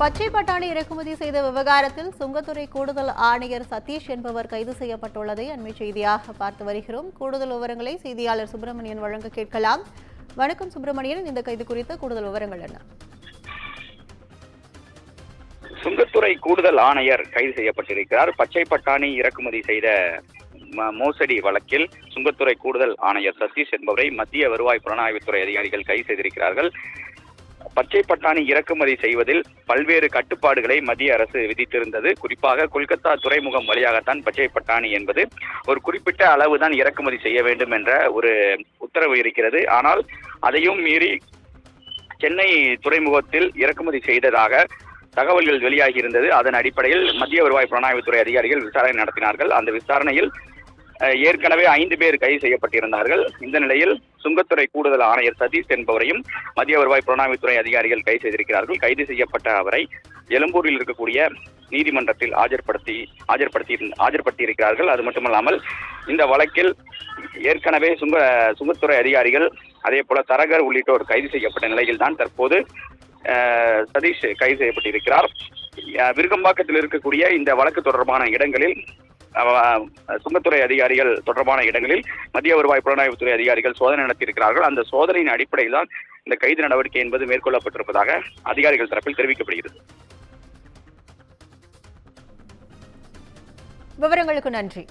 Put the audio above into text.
பச்சை பட்டாணி இறக்குமதி செய்த விவகாரத்தில் சுங்கத்துறை கூடுதல் ஆணையர் சதீஷ் என்பவர் கைது செய்யப்பட்டுள்ளதை அண்மை செய்தியாக பார்த்து வருகிறோம். கூடுதல் விவரங்களை செய்தியாளர் சுப்பிரமணியன் வழங்க கேட்கலாம். வணக்கம் சுப்பிரமணியன் இந்த கைது குறித்த கூடுதல் விவரங்கள் என்ன? சுங்கத்துறை கூடுதல் ஆணையர் கைது செய்யப்பட்டிருக்கிறார். பச்சை பட்டாணி இறக்குமதி செய்த ம- மோசடி வழக்கில் சுங்கத்துறை கூடுதல் ஆணையர் சதீஷ் என்பவரை மத்திய வருவாய் புலனாய்வுத்துறை அதிகாரிகள் கைது செய்திருக்கிறார்கள். பச்சை பட்டாணி இறக்குமதி செய்வதில் பல்வேறு கட்டுப்பாடுகளை மத்திய அரசு விதித்திருந்தது. குறிப்பாக கொல்கத்தா துறைமுகம் வழியாகத்தான் பச்சை பட்டாணி என்பது ஒரு குறிப்பிட்ட அளவுதான் இறக்குமதி செய்ய வேண்டும் என்ற ஒரு உத்தரவு இருக்கிறது. ஆனால் அதையும் மீறி சென்னை துறைமுகத்தில் இறக்குமதி செய்ததாக தகவல்கள் வெளியாகி இருந்தது. அதன் அடிப்படையில் மத்திய வருவாய் புலனாய்வுத்துறை அதிகாரிகள் விசாரணை நடத்தினார்கள். அந்த விசாரணையில் ஏற்கனவே ஐந்து பேர் கைது செய்யப்பட்டிருந்தார்கள். இந்த நிலையில் சுங்கத்துறை கூடுதல் ஆணையர் சதீஷ் என்பவரையும் மத்திய வருவாய் புலனாய்வுத்துறை அதிகாரிகள் கைது செய்திருக்கிறார்கள். கைது செய்யப்பட்ட அவரை எழும்பூரில் இருக்கக்கூடிய நீதிமன்றத்தில் ஆஜர்படுத்தி ஆஜர்படுத்தி ஆஜர்படுத்தியிருக்கிறார்கள். அது மட்டுமல்லாமல் இந்த வழக்கில் ஏற்கனவே சுங்க சுங்கத்துறை அதிகாரிகள் அதே போல தரகர் உள்ளிட்டோர் கைது செய்யப்பட்ட நிலையில் தான் தற்போது சதீஷ் கைது செய்யப்பட்டிருக்கிறார். விருகம்பாக்கத்தில் இருக்கக்கூடிய இந்த வழக்கு தொடர்பான இடங்களில் சுங்கத்துறை அதிகாரிகள் தொடர்பான இடங்களில் மத்திய வருவாய் புலனாய்வுத்துறை அதிகாரிகள் சோதனை நடத்தியிருக்கிறார்கள். அந்த சோதனையின் அடிப்படையில் தான் இந்த கைது நடவடிக்கை என்பது மேற்கொள்ளப்பட்டிருப்பதாக அதிகாரிகள் தரப்பில் தெரிவிக்கப்படுகிறது. விவரங்களுக்கு நன்றி.